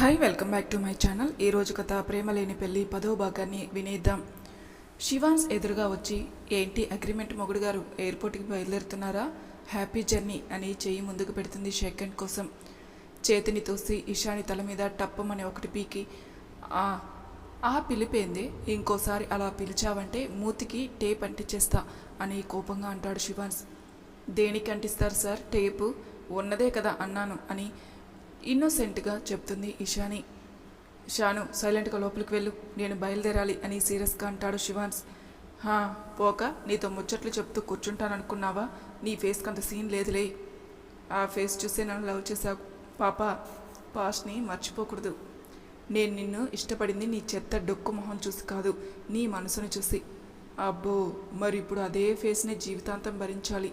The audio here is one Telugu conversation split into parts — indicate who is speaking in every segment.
Speaker 1: Hi welcome back to my channel ఈరోజు కథ ప్రేమ లేని పెళ్ళి పదో భాగాన్ని వినేద్దాం. శివాన్స్ ఎదురుగా వచ్చి ఏంటి అగ్రిమెంట్ మొగుడు గారు ఎయిర్పోర్ట్కి బయలుదేరుతున్నారా? హ్యాపీ జర్నీ అని చేయి ముందుకు పెడుతుంది సెకండ్ కోసం. చేతిని తోసి ఇషాని తల మీద టప్పమని ఒకటి పీకి ఆ ఆ పిలిపేంది ఇంకోసారి అలా పిలిచావంటే మూతికి టేప్ అంటించేస్తా అని కోపంగా అంటాడు శివాన్స్. దేనికి అంటిస్తారు సార్? టేపు? ఉన్నదే కదా అన్నాను అని ఇన్నోసెంట్గా చెప్తుంది ఇషాని. షాను సైలెంట్గా లోపలికి వెళ్ళు. నేను బయలుదేరాలి అని సీరియస్గా అంటాడు శివాన్స్. హా పోక. నీతో ముచ్చట్లు చెప్తూ కూర్చుంటాననుకున్నావా? నీ ఫేస్కి అంత సీన్ లేదులే. ఆ ఫేస్ చూసే నన్ను లవ్ చేశావు. పాప పాస్ట్ని మర్చిపోకూడదు. నేను నిన్ను ఇష్టపడింది నీ చెత్త డొక్కు మొహం చూసి కాదు నీ మనసును చూసి. అబ్బో మరి ఇప్పుడు అదే ఫేస్ని జీవితాంతం భరించాలి.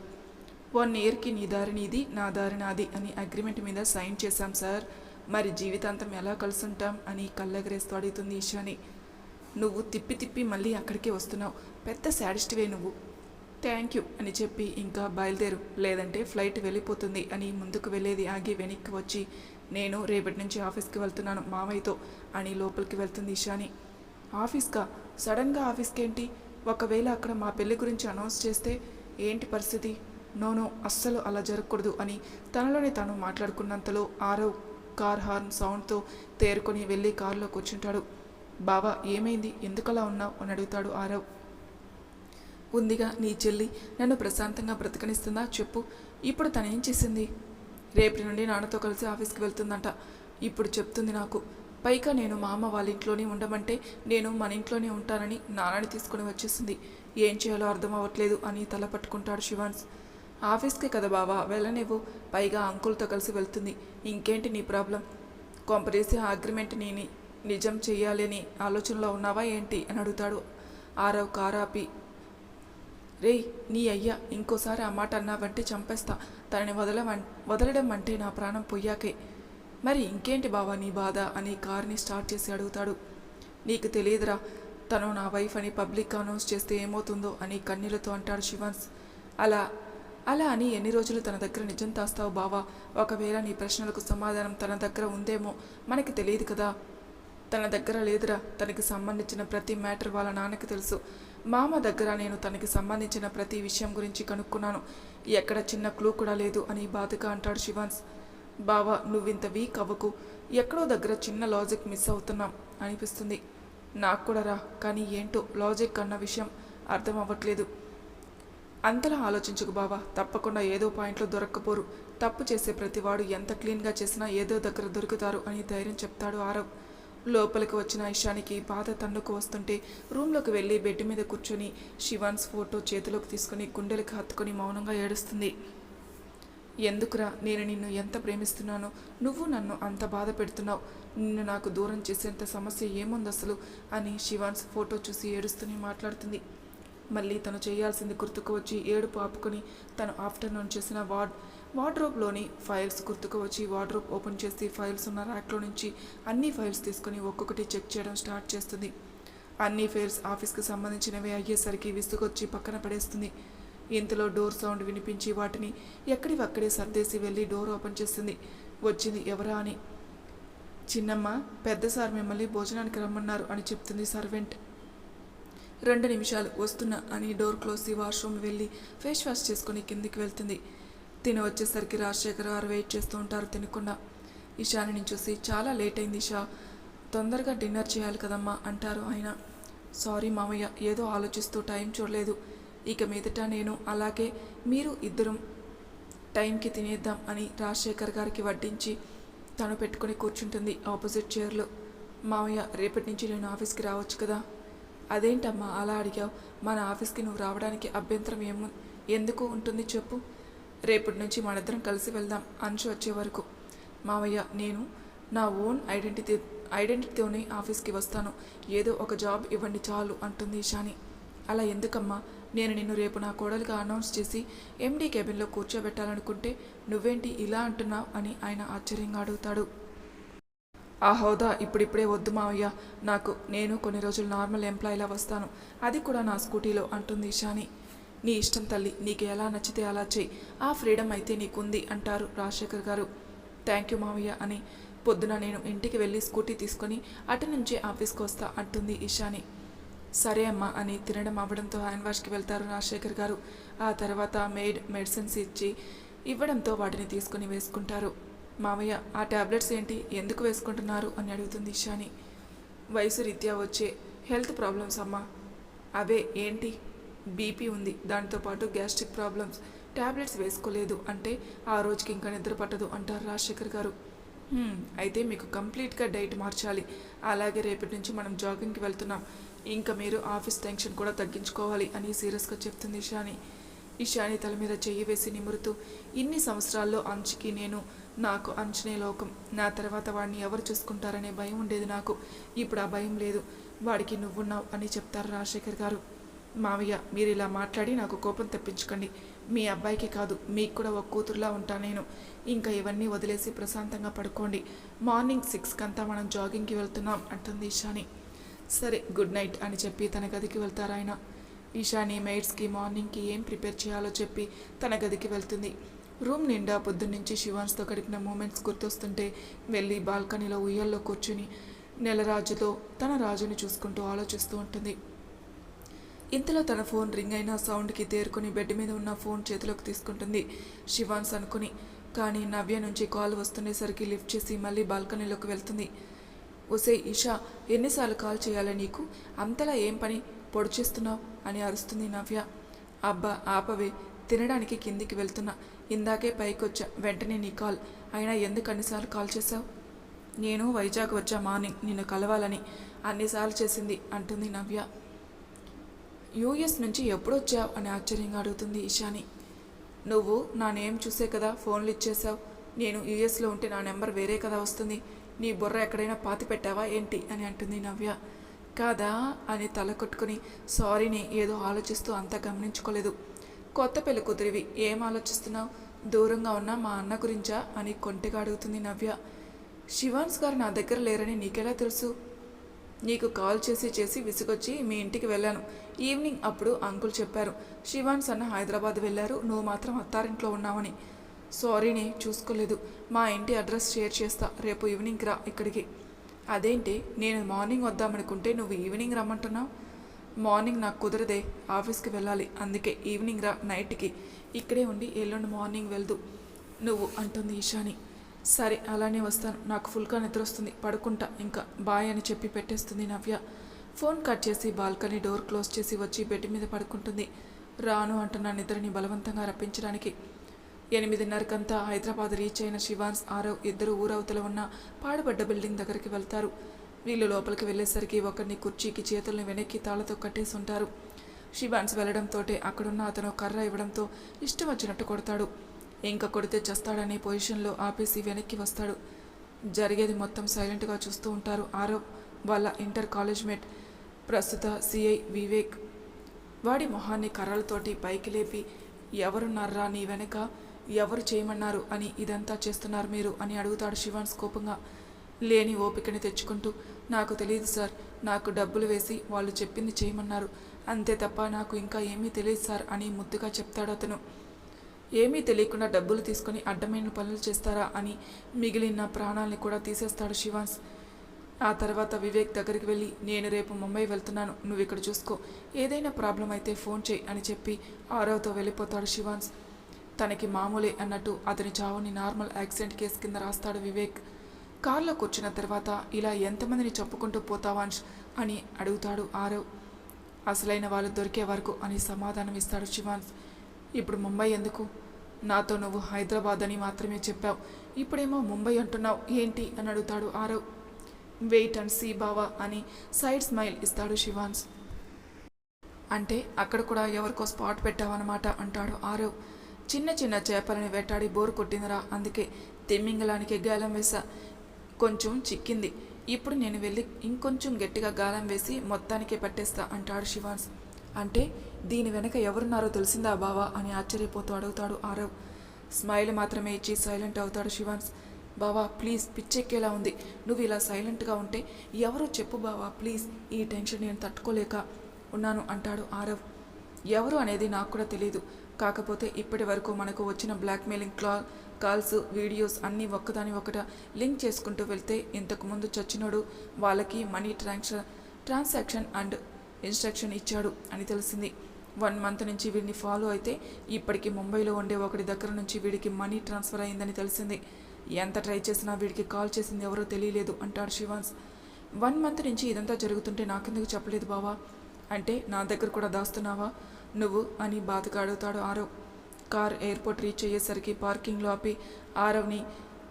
Speaker 1: వన్ ఇయర్కి నీ దారి నీది నా దారి నాది అని అగ్రిమెంట్ మీద సైన్ చేశాం సార్. మరి జీవితాంతం ఎలా కలుసుంటాం అని కళ్ళెగరేస్తూ అడుగుతుంది ఈశాని. నువ్వు తిప్పి తిప్పి మళ్ళీ అక్కడికే వస్తున్నావు. పెద్ద శాడిస్ట్వే నువ్వు. థ్యాంక్ యూ అని చెప్పి ఇంకా బయలుదేరు. లేదంటే ఫ్లైట్ వెళ్ళిపోతుంది అని ముందుకు వెళ్ళేది ఆగి వెనక్కి వచ్చి నేను రేపటి నుంచి ఆఫీస్కి వెళ్తున్నాను మామయ్యతో అని లోపలికి వెళ్తుంది ఇషాని ఆఫీస్కా? సడన్గా ఆఫీస్కి ఏంటి ఒకవేళ అక్కడ మా పెళ్ళి గురించి అనౌన్స్ చేస్తే ఏంటి పరిస్థితి? నోనో అస్సలు అలా జరగకూడదు అని తనలోనే తాను మాట్లాడుకున్నంతలో ఆరవ్ కార్ హార్న్ సౌండ్తో తేరుకొని వెళ్ళి కారులో కూర్చుంటాడు. బావా ఏమైంది? ఎందుకలా ఉన్నావు? అని అడుగుతాడు ఆరవ్. ఉందిగా నీ చెల్లి నన్ను ప్రశాంతంగా బ్రతకనిస్తుందా? చెప్పు. ఇప్పుడు తనేం చేసింది? రేపటి నుండి నాన్నతో కలిసి ఆఫీస్కి వెళ్తుందంట. ఇప్పుడు చెప్తుంది నాకు. పైగా నేను మా అమ్మ వాళ్ళ ఇంట్లోనే ఉండమంటే నేను మన ఇంట్లోనే ఉంటానని నాన్నని తీసుకుని వచ్చేసింది. ఏం చేయాలో అర్థం అవ్వట్లేదు అని తల పట్టుకుంటాడు శివాన్స్. ఆఫీస్కే కదా బావా వెళ్ళనివ్వు. పైగా అంకుల్తో కలిసి వెళ్తుంది. ఇంకేంటి నీ ప్రాబ్లం? కొంపరేసి ఆ అగ్రిమెంట్ నేను నిజం చేయాలని ఆలోచనలో ఉన్నావా ఏంటి? అని అడుగుతాడు ఆరవ్ కారాపి. రేయ్ నీ అయ్యా ఇంకోసారి ఆ మాట అన్నావంటే చంపేస్తా. తనని వదలమం వదలడం అంటే నా ప్రాణం పొయ్యాకే. మరి ఇంకేంటి బావా నీ బాధ? అని కార్ని స్టార్ట్ చేసి అడుగుతాడు. నీకు తెలియదురా తను నా వైఫ్ అని పబ్లిక్ అనౌన్స్ చేస్తే ఏమవుతుందో అని కన్నీళ్ళతో అంటాడు శివాన్స్. అలా అలా అని ఎన్ని రోజులు తన దగ్గర నిజం తాస్తావు బావా? ఒకవేళ నీ ప్రశ్నలకు సమాధానం తన దగ్గర ఉందేమో మనకి తెలియదు కదా. తన దగ్గర లేదురా. తనకి సంబంధించిన ప్రతి మ్యాటర్ వాళ్ళ నాన్నకి తెలుసు. మామ దగ్గర నేను తనకి సంబంధించిన ప్రతి విషయం గురించి కనుక్కున్నాను. ఎక్కడ చిన్న క్లూ కూడా లేదు అని బాధగా అంటాడు శివాన్స్. బావా నువ్వింత వీక్ అవ్వకు. ఎక్కడో దగ్గర చిన్న లాజిక్ మిస్ అవుతున్నాం అనిపిస్తుంది. నాకు కూడా రా. కానీ ఏంటో? లాజిక్ అన్న విషయం అర్థం అవ్వట్లేదు. అంతలా ఆలోచించుకు బావా తప్పకుండా ఏదో పాయింట్లో దొరక్కపోరు. తప్పు చేసే ప్రతివాడు ఎంత క్లీన్గా చేసినా ఏదో దగ్గర దొరుకుతారు అని ధైర్యం చెప్తాడు ఆరవ్. లోపలికి వచ్చిన ఐషానికి బాధ తన్నుకు వస్తుంటే రూమ్లోకి వెళ్ళి బెడ్ మీద కూర్చొని శివాన్స్ ఫోటో చేతిలోకి తీసుకుని గుండెలకు హత్తుకొని మౌనంగా ఏడుస్తుంది. ఎందుకురా నేను నిన్ను ఎంత ప్రేమిస్తున్నానో నువ్వు నన్ను అంత బాధ పెడుతున్నావు. నిన్ను నాకు దూరం చేసేంత సమస్య ఏముంది అసలు అని శివాన్స్ ఫోటో చూసి ఏడుస్తూనే మాట్లాడుతుంది. మళ్ళీ తను చేయాల్సింది గుర్తుకు వచ్చి ఏడుపు ఆపుకొని తను ఆఫ్టర్నూన్ చేసిన వార్డ్ వార్డ్రోబ్లోని ఫైల్స్ గుర్తుకు వచ్చి వార్డ్రోబ్ ఓపెన్ చేసి ఫైల్స్ ఉన్న ర్యాక్లో నుంచి అన్ని ఫైల్స్ తీసుకొని ఒక్కొక్కటి చెక్ చేయడం స్టార్ట్ చేస్తుంది. అన్ని ఫైల్స్ ఆఫీస్కి సంబంధించినవి అయ్యేసరికి విసుగొచ్చి పక్కన పడేస్తుంది. ఇంతలో డోర్ సౌండ్ వినిపించి వాటిని ఎక్కడివక్కడే సర్దేసి వెళ్ళి డోర్ ఓపెన్ చేస్తుంది. వచ్చింది ఎవరా అని. చిన్నమ్మ పెద్ద సార్ మిమ్మల్ని భోజనానికి రమ్మన్నారు అని చెప్తుంది సర్వెంట్. రెండు నిమిషాలు వస్తున్నా అని డోర్ క్లోజ్ వాష్రూమ్ వెళ్ళి ఫేస్ వాష్ చేసుకుని కిందికి వెళ్తుంది. తిని వచ్చేసరికి రాజశేఖర్ గారు వెయిట్ చేస్తూ ఉంటారు తినకుండా. ఇషాని చూసి చాలా లేట్ అయింది ఇషా తొందరగా డిన్నర్ చేయాలి కదమ్మా అంటారు ఆయన. సారీ మామయ్య ఏదో ఆలోచిస్తూ టైం చూడలేదు. ఇక మీదట నేను అలాగే మీరు ఇద్దరం టైంకి తినేద్దాం అని రాజశేఖర్ గారికి వడ్డించి తను పెట్టుకొని కూర్చుంటుంది ఆపోజిట్ చైర్లో. మామయ్య రేపటి నుంచి నేను ఆఫీస్కి రావచ్చు కదా? అదేంటమ్మా అలా అడిగావు? మన ఆఫీస్కి నువ్వు రావడానికి అభ్యంతరం ఏమో ఎందుకు ఉంటుంది చెప్పు. రేపటి నుంచి మనిద్దరం కలిసి వెళ్దాం అంచు వచ్చే వరకు. మావయ్య నేను నా ఓన్ ఐడెంటిటీ ఐడెంటిటీతోనే ఆఫీస్కి వస్తాను. ఏదో ఒక జాబ్ ఇవ్వండి చాలు అంటుంది ఇషాని అలా ఎందుకమ్మా? నేను నిన్ను రేపు నా కోడలుగా అనౌన్స్ చేసి ఎండీ కేబిన్లో కూర్చోబెట్టాలనుకుంటే నువ్వేంటి ఇలా అంటున్నావు అని ఆయన ఆశ్చర్యంగా అడుగుతాడు. ఆ హోదా ఇప్పుడిప్పుడే వద్దు మావయ్య. నాకు నేను కొన్ని రోజులు నార్మల్ ఎంప్లాయీలా వస్తాను. అది కూడా నా స్కూటీలో అంటుంది ఇషాని నీ ఇష్టం తల్లి నీకు ఎలా నచ్చితే అలా చేయి ఆ ఫ్రీడమ్ అయితే నీకుంది అంటారు రాజశేఖర్ గారు. థ్యాంక్ యూ మావయ్య అని. పొద్దున నేను ఇంటికి వెళ్ళి స్కూటీ తీసుకొని అటు నుంచే ఆఫీస్కి వస్తా అంటుంది ఇషాని సరే అమ్మా అని తినడం అవ్వడంతో హ్యాండ్ వాష్కి వెళ్తారు రాజశేఖర్ గారు. ఆ తర్వాత మెయిడ్ మెడిసిన్స్ ఇచ్చి ఇవ్వడంతో వాటిని తీసుకుని వేసుకుంటారు. మామయ్య ఆ ట్యాబ్లెట్స్ ఏంటి? ఎందుకు వేసుకుంటున్నారు? అని అడుగుతుంది ఇషాని. వయసు రీత్యా వచ్చే హెల్త్ ప్రాబ్లమ్స్ అమ్మా. అవే ఏంటి? బీపీ ఉంది. దాంతోపాటు గ్యాస్ట్రిక్ ప్రాబ్లమ్స్. ట్యాబ్లెట్స్ వేసుకోలేదు అంటే ఆ రోజుకి ఇంకా నిద్ర పట్టదు అంటారు రాజశేఖర్ గారు. అయితే మీకు కంప్లీట్గా డైట్ మార్చాలి. అలాగే రేపటి నుంచి మనం జాగింగ్కి వెళ్తున్నాం. ఇంకా మీరు ఆఫీస్ టెన్షన్ కూడా తగ్గించుకోవాలి అని సీరియస్గా చెప్తుంది ఇషాని. ఇషాని తల మీద చెయ్యి వేసి నిమురుతూ ఇన్ని సంవత్సరాల్లో అంచుకి నేను నాకు అంచనే లోకం. నా తర్వాత వాడిని ఎవరు చూసుకుంటారనే భయం ఉండేది నాకు. ఇప్పుడు ఆ భయం లేదు. వాడికి నువ్వున్నావు అని చెప్తారు రాజశేఖర్ గారు. మావయ్య మీరు ఇలా మాట్లాడి నాకు కోపం తెప్పించకండి. మీ అబ్బాయికి కాదు మీకు కూడా ఒక కూతురులా ఉంటా నేను. ఇంకా ఇవన్నీ వదిలేసి ప్రశాంతంగా పడుకోండి. మార్నింగ్ సిక్స్కి అంతా మనం జాగింగ్కి వెళ్తున్నాం అంటుంది ఇషాని సరే గుడ్ నైట్ అని చెప్పి తన గదికి వెళ్తారాయన. ఈశాని మెయిడ్స్కి మార్నింగ్కి ఏం ప్రిపేర్ చేయాలో చెప్పి తన గదికి వెళ్తుంది. రూమ్ నిండా పొద్దున్నుంచి శివాన్స్తో గడిపిన మూమెంట్స్ గుర్తొస్తుంటే వెళ్ళి బాల్కనీలో ఉయ్యల్లో కూర్చుని నెలరాజుతో తన రాజుని చూసుకుంటూ ఆలోచిస్తూ ఉంటుంది. ఇంతలో తన ఫోన్ రింగ్ అయిన సౌండ్కి తేరుకొని బెడ్ మీద ఉన్న ఫోన్ చేతిలోకి తీసుకుంటుంది శివాన్స్ అనుకుని. కానీ నవ్య నుంచి కాల్ వస్తుండేసరికి లిఫ్ట్ చేసి మళ్ళీ బాల్కనీలోకి వెళ్తుంది. ఒసే ఇషా ఎన్నిసార్లు కాల్ చేయాలి నీకు? అంతలా ఏం పని? పొడిచేస్తున్నావు? అని అరుస్తుంది నవ్య. అబ్బా ఆపవే. తినడానికి కిందికి వెళ్తున్నా. ఇందాకే పైకొచ్చా. వెంటనే నీ కాల్. అయినా ఎందుకు అన్నిసార్లు కాల్ చేశావు? నేను వైజాగ్ వచ్చా మార్నింగ్. నిన్ను కలవాలని అన్నిసార్లు చేసింది అంటుంది నవ్య. యూఎస్ నుంచి ఎప్పుడు వచ్చావు అని ఆశ్చర్యంగా అడుగుతుంది ఇషాని నువ్వు నా నేమ్ చూసే కదా ఫోన్లు ఇచ్చేసావు నేను యూఎస్లో ఉంటే నా నెంబర్ వేరే కదా వస్తుంది. నీ బుర్ర ఎక్కడైనా పాతి పెట్టావా ఏంటి? అని అంటుంది నవ్య. కాదా? అని తల కొట్టుకుని. సారీని ఏదో ఆలోచిస్తూ అంతా గమనించుకోలేదు. కొత్త పెళ్ళి కుదిరివి ఏం ఆలోచిస్తున్నావు? దూరంగా ఉన్న మా అన్న గురించా? అని కొంటెగా అడుగుతుంది నవ్య. శివాన్స్ గారు నా దగ్గర లేరని నీకెలా తెలుసు? నీకు కాల్ చేసి చేసి విసుగొచ్చి మీ ఇంటికి వెళ్ళాను. ఈవినింగ్ అప్పుడు అంకుల్ చెప్పారు. శివాన్స్ అన్న హైదరాబాద్ వెళ్ళారు. నువ్వు మాత్రం అత్తారింట్లో ఉన్నావని. సారీని చూసుకోలేదు. మా ఇంటి అడ్రస్ షేర్ చేస్తా. రేపు ఈవినింగ్ రా ఇక్కడికి. అదేంటి? నేను మార్నింగ్ వద్దామనుకుంటే నువ్వు ఈవినింగ్ రమ్మంటున్నావు? మార్నింగ్ నాకు కుదరదే ఆఫీస్కి వెళ్ళాలి. అందుకే ఈవినింగ్ రా నైట్కి. ఇక్కడే ఉండి ఎల్లుండి మార్నింగ్ వెళ్దు. నువ్వు అంటుంది ఈశాని. సరే అలానే వస్తాను. నాకు ఫుల్గా నిద్ర వస్తుంది పడుకుంటా. ఇంకా బాయ్ అని చెప్పి పెట్టేస్తుంది నవ్య. ఫోన్ కట్ చేసి బాల్కనీ డోర్ క్లోజ్ చేసి వచ్చి బెడ్ మీద పడుకుంటుంది. రాను అంటున్న నిద్రని బలవంతంగా రప్పించడానికి. ఎనిమిదిన్నరకంతా హైదరాబాద్ రీచ్ అయిన శివాన్స్ ఆరవ్ ఇద్దరు ఊరవతల ఉన్న పాడుబడ్డ బిల్డింగ్ దగ్గరికి వెళ్తారు. వీళ్ళు లోపలికి వెళ్ళేసరికి ఒకరిని కుర్చీకి చేతుల్ని వెనక్కి తాళతో కట్టేసి ఉంటారు శివాన్స్ వెళ్ళడంతో అక్కడున్న అతను కర్ర ఇవ్వడంతో ఇష్టం వచ్చినట్టు కొడతాడు. ఇంకా కొడితే చస్తాడనే పొజిషన్లో ఆపేసి వెనక్కి వస్తాడు. జరిగేది మొత్తం సైలెంట్గా చూస్తూ ఉంటారు ఆరవ్ వాళ్ళ ఇంటర్ కాలేజ్ మేట్ ప్రస్తుత సిఐ వివేక్. వాడి మొహాన్ని కర్రలతోటి పైకి లేపి ఎవరున్నారా నీ వెనక? ఎవరు చేయమన్నారు అని ఇదంతా చేస్తున్నారు మీరు అని అడుగుతాడు శివాన్స్ కోపంగా. లేని ఓపికని తెచ్చుకుంటూ నాకు తెలియదు సార్. నాకు డబ్బులు వేసి వాళ్ళు చెప్పింది చేయమన్నారు. అంతే తప్ప నాకు ఇంకా ఏమీ తెలియదు సార్ అని ముద్దుగా చెప్తాడు అతను. ఏమీ తెలియకుండా డబ్బులు తీసుకొని అడ్డమైన పనులు చేస్తారా అని మిగిలిన ప్రాణాల్ని కూడా తీసేస్తాడు శివాన్స్ ఆ తర్వాత వివేక్ దగ్గరికి వెళ్ళి నేను రేపు ముంబై వెళ్తున్నాను. నువ్వు ఇక్కడ చూసుకో. ఏదైనా ప్రాబ్లం అయితే ఫోన్ చేయి అని చెప్పి ఆరవతో వెళ్ళిపోతాడు శివాన్స్ తనకి మామూలే అన్నట్టు అతని చావుని నార్మల్ యాక్సిడెంట్ కేసు కింద రాస్తాడు వివేక్. కార్లో కూర్చున్న తర్వాత ఇలా ఎంతమందిని చెప్పుకుంటూ పోతావాంష్ అని అడుగుతాడు ఆరవ్. అసలైన వాళ్ళు దొరికే వరకు అని సమాధానం ఇస్తాడు శివాన్స్ ఇప్పుడు ముంబై ఎందుకు? నాతో నువ్వు హైదరాబాద్ అని మాత్రమే చెప్పావు. ఇప్పుడేమో ముంబై అంటున్నావు. ఏంటి? అని అడుగుతాడు ఆరవ్. వెయిట్ అండ్ సీ బావా అని సైడ్ స్మైల్ ఇస్తాడు శివాన్స్ అంటే అక్కడ కూడా ఎవరికో స్పాట్ పెట్టావన్నమాట అంటాడు ఆరవ్. చిన్న చిన్న చేపలని వేటాడి బోరు కొట్టిందిరా అందుకే తిమ్మింగలానికి గాలం వేసా కొంచెం చిక్కింది. ఇప్పుడు నేను వెళ్ళి ఇంకొంచెం గట్టిగా గాలం వేసి మొత్తానికే పట్టేస్తా అంటాడు శివాన్స్ అంటే దీని వెనక ఎవరున్నారో తెలిసిందా బావా అని ఆశ్చర్యపోతూ అడుగుతాడు ఆరవ్. స్మైల్ మాత్రమే ఇచ్చి సైలెంట్ అవుతాడు శివాన్స్ బావా ప్లీజ్ పిచ్చెక్కేలా ఉంది. నువ్వు ఇలా సైలెంట్గా ఉంటే ఎవరో చెప్పు బావా ప్లీజ్ ఈ టెన్షన్ నేను తట్టుకోలేక ఉన్నాను అంటాడు ఆరవ్. ఎవరు అనేది నాకు కూడా తెలియదు కాకపోతే ఇప్పటి వరకు మనకు వచ్చిన బ్లాక్మెయిలింగ్ క్లా కాల్స్ వీడియోస్ అన్నీ ఒక్కదాని ఒకట లింక్ చేసుకుంటూ వెళ్తే ఇంతకుముందు చచ్చినోడు వాళ్ళకి money trans transaction and instruction ఇచ్చాడు అని తెలిసింది. వన్ మంత్ నుంచి వీడిని ఫాలో అయితే ఇప్పటికి ముంబైలో ఉండే ఒకటి దగ్గర నుంచి వీడికి మనీ ట్రాన్స్ఫర్ అయిందని తెలిసింది. ఎంత ట్రై చేసినా వీడికి కాల్ చేసింది ఎవరో తెలియలేదు అంటాడు శివాన్స్. వన్ మంత్ నుంచి ఇదంతా జరుగుతుంటే నాకెందుకు చెప్పలేదు బావా? అంటే నా దగ్గర కూడా దాస్తున్నావా? నువ్వు అని బాధగా అడుగుతాడు ఆరవ్ కార్ ఎయిర్పోర్ట్ రీచ్ అయ్యేసరికి పార్కింగ్లో ఆపి ఆరవ్ని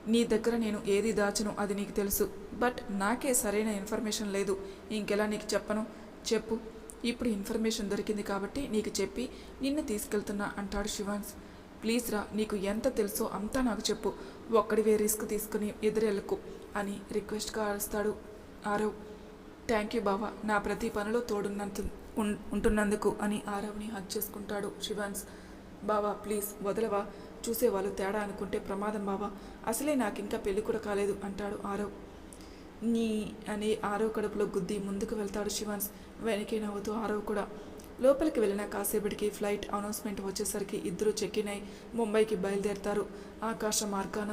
Speaker 1: నీ దగ్గర నేను ఏది దాచను అది నీకు తెలుసు. బట్ నాకే సరైన ఇన్ఫర్మేషన్ లేదు. ఇంకెలా నీకు చెప్పను? చెప్పు. ఇప్పుడు ఇన్ఫర్మేషన్ దొరికింది కాబట్టి నీకు చెప్పి నిన్ను తీసుకెళ్తున్నా అంటాడు శివాన్స్. ప్లీజ్ రా నీకు ఎంత తెలుసో అంతా నాకు చెప్పు. ఒక్కడివే రిస్క్ తీసుకుని ఎదురెళ్ళకు అని రిక్వెస్ట్గా అరుస్తాడు ఆరవ్. థ్యాంక్ యూ బావా నా ప్రతి పనిలో తోడున్నంత ఉంటున్నందుకు అని ఆరవ్ని హక్ చేసుకుంటాడు శివాన్స్. బావా ప్లీజ్ వదలవా? చూసేవాళ్ళు తేడా అనుకుంటే ప్రమాదం బావా. అసలే నాకు ఇంకా పెళ్ళి కూడా కాలేదు అంటాడు ఆరవ్. నీ అని ఆరవ్ కడుపులో గుద్ది ముందుకు వెళ్తాడు శివాన్స్. వెనకే నవ్వుతూ ఆరవ్ కూడా. లోపలికి వెళ్ళిన కాసేపటికి ఫ్లైట్ అనౌన్స్మెంట్ వచ్చేసరికి ఇద్దరు చెక్కినై ముంబైకి బయలుదేరతారు. ఆకాశ మార్గాన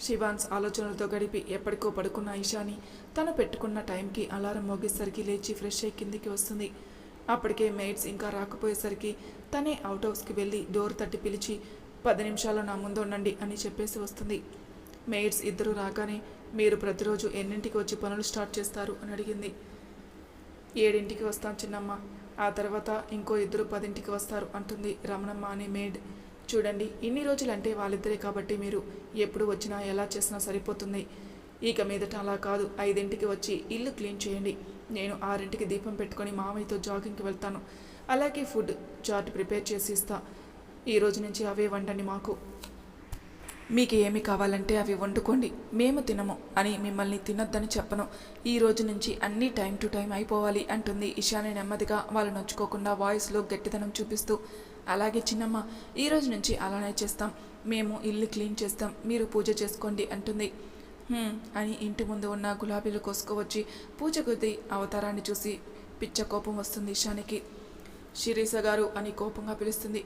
Speaker 1: శివాన్స్ ఆలోచనలతో గడిపి ఎప్పటికో పడుకున్న ఇషాని తను పెట్టుకున్న టైంకి అలారం మోగేసరికి లేచి ఫ్రెష్ అయి కిందికి వస్తుంది. అప్పటికే మెయిడ్స్ ఇంకా రాకపోయేసరికి తనే అవుట్ హౌస్కి వెళ్ళి డోర్ తట్టి పిలిచి పది నిమిషాలు నా ముందు ఉండండి అని చెప్పేసి వస్తుంది. మెయిడ్స్ ఇద్దరు రాగానే మీరు ప్రతిరోజు ఎన్నింటికి వచ్చి పనులు స్టార్ట్ చేస్తారు? అని అడిగింది. ఏడింటికి వస్తాం చిన్నమ్మ ఆ తర్వాత ఇంకో ఇద్దరు పదింటికి వస్తారు అంటుంది రమణమ్మ అనే మేడ్. చూడండి ఇన్ని రోజులంటే వాళ్ళిద్దరే కాబట్టి మీరు ఎప్పుడు వచ్చినా ఎలా చేసినా సరిపోతుంది. ఇక మీదట అలా కాదు ఐదింటికి వచ్చి ఇల్లు క్లీన్ చేయండి. నేను ఆరింటికి దీపం పెట్టుకొని మామయ్యతో జాగింగ్కి వెళ్తాను. అలాగే ఫుడ్ చాట్ ప్రిపేర్ చేసి ఇస్తా. ఈ రోజు నుంచి అవే వండండి మాకు. మీకు ఏమి కావాలంటే అవి వండుకోండి. మేము తినము అని మిమ్మల్ని తినొద్దని చెప్పను. ఈ రోజు నుంచి అన్నీ టైం టు టైం అయిపోవాలి అంటుంది. ఇషాని నెమ్మదిగా వాళ్ళు నొచ్చుకోకుండా వాయిస్లో గట్టిదనం చూపిస్తూ అలాగే చిన్నమ్మ ఈ రోజు నుంచి అలానే చేస్తాం. మేము ఇల్లు క్లీన్ చేస్తాం. మీరు పూజ చేసుకోండి అంటుంది. అని ఇంటి ముందు ఉన్న గులాబీలు కోసుకువచ్చి పూజ కొద్ది అవతారాన్ని చూసి పిచ్చ కోపం వస్తుంది ఇషానికి శిరీష గారు అని కోపంగా పిలుస్తుంది.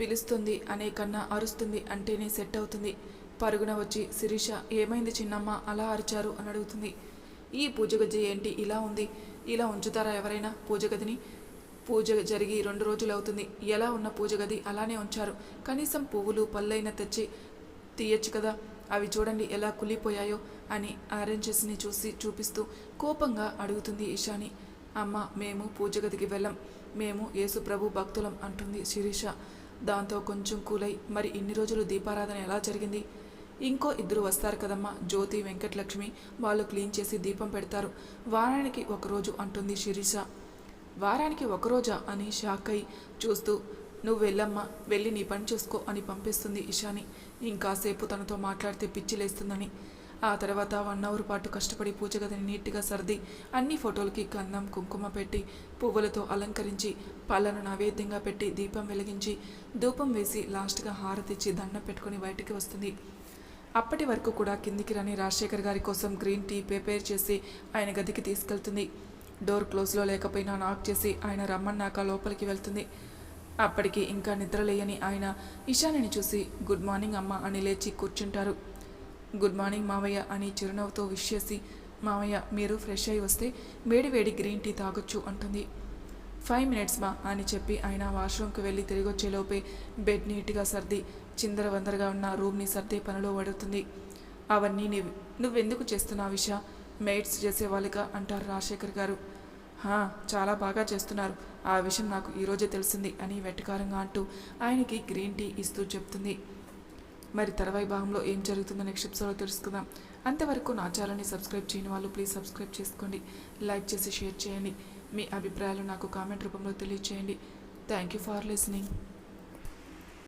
Speaker 1: పిలుస్తుంది అనే కన్నా అరుస్తుంది అంటేనే సెట్ అవుతుంది. పరుగున వచ్చి శిరీష ఏమైంది చిన్నమ్మ? అలా అరిచారు అని అడుగుతుంది. ఈ పూజ గది ఏంటి? ఇలా ఉంది. ఇలా ఉంచుతారా ఎవరైనా పూజ గదిని? పూజ జరిగి రెండు రోజులు అవుతుంది. ఎలా ఉన్న పూజ గది అలానే ఉంచారు. కనీసం పువ్వులు పళ్ళైనా తెచ్చి తీయచ్చు కదా. అవి చూడండి ఎలా కులిపోయాయో అని ఆరెంజెస్ని చూసి చూపిస్తూ కోపంగా అడుగుతుంది ఇషాని అమ్మ మేము పూజ గదికి వెళ్ళం. మేము యేసుప్రభు భక్తులం అంటుంది శిరీష. దాంతో కొంచెం కూలై మరి ఇన్ని రోజులు దీపారాధన ఎలా జరిగింది? ఇంకో ఇద్దరు వస్తారు కదమ్మా జ్యోతి వెంకటలక్ష్మి. వాళ్ళు క్లీన్ చేసి దీపం పెడతారు. వారానికి ఒకరోజు అంటుంది శిరీష. వారానికి ఒకరోజా అని షాక్ అయి చూస్తూ నువ్వు వెళ్ళమ్మా వెళ్ళి నీ పని చూసుకో అని పంపిస్తుంది ఇషాని. ఇంకాసేపు తనతో మాట్లాడితే పిచ్చిలేస్తుందని ఆ తర్వాత వన్ అవర్ పాటు కష్టపడి పూజ గదిని నీట్గా సర్ది అన్ని ఫోటోలకి కందం కుంకుమ పెట్టి పువ్వులతో అలంకరించి పళ్ళను నైవేద్యంగా పెట్టి దీపం వెలిగించి ధూపం వేసి లాస్ట్గా హారతిచ్చి దండం పెట్టుకొని బయటికి వస్తుంది. అప్పటి వరకు కూడా కిందికి రాని రాజశేఖర్ గారి కోసం గ్రీన్ టీ ప్రిపేర్ చేసి ఆయన గదికి తీసుకెళ్తుంది. డోర్ క్లోజ్లో లేకపోయినా నాక్ చేసి ఆయన రమ్మన్నాక లోపలికి వెళ్తుంది. అప్పటికి ఇంకా నిద్రలేయని ఆయన ఇషానిని చూసి గుడ్ మార్నింగ్ అమ్మ అని లేచి కూర్చుంటారు. గుడ్ మార్నింగ్ మావయ్య అని చిరునవ్వుతో విష్ చేసి మావయ్య మీరు ఫ్రెష్ అయి వస్తే వేడి వేడి గ్రీన్ టీ తాగొచ్చు అంటుంది. ఫైవ్ మినిట్స్ మా అని చెప్పి ఆయన వాష్రూమ్కి వెళ్ళి తిరిగి వచ్చేలోపే బెడ్ నీట్గా సర్ది చిందరవందరగా ఉన్న రూమ్ని సర్దే పనిలో పడుతుంది. అవన్నీ నువ్వెందుకు చేస్తున్నావు విషా మెయిట్స్ చేసేవాళ్ళుగా అంటారు రాజశేఖర్ గారు. చాలా బాగా చేస్తున్నారు. ఆ విషయం నాకు ఈరోజే తెలిసింది అని వెటకారంగా అంటూ ఆయనకి గ్రీన్ టీ ఇస్తూ చెప్తుంది. మరి తర్వాయి భాగంలో ఏం జరుగుతుందో నెక్స్ట్ ఎపిసోడ్లో తెలుసుకుందాం. అంతవరకు నా ఛానల్ని సబ్స్క్రైబ్ చేయని వాళ్ళు ప్లీజ్ సబ్స్క్రైబ్ చేసుకోండి. లైక్ చేసి షేర్ చేయండి. మీ అభిప్రాయాలు నాకు కామెంట్ రూపంలో తెలియచేయండి. Thank you for listening.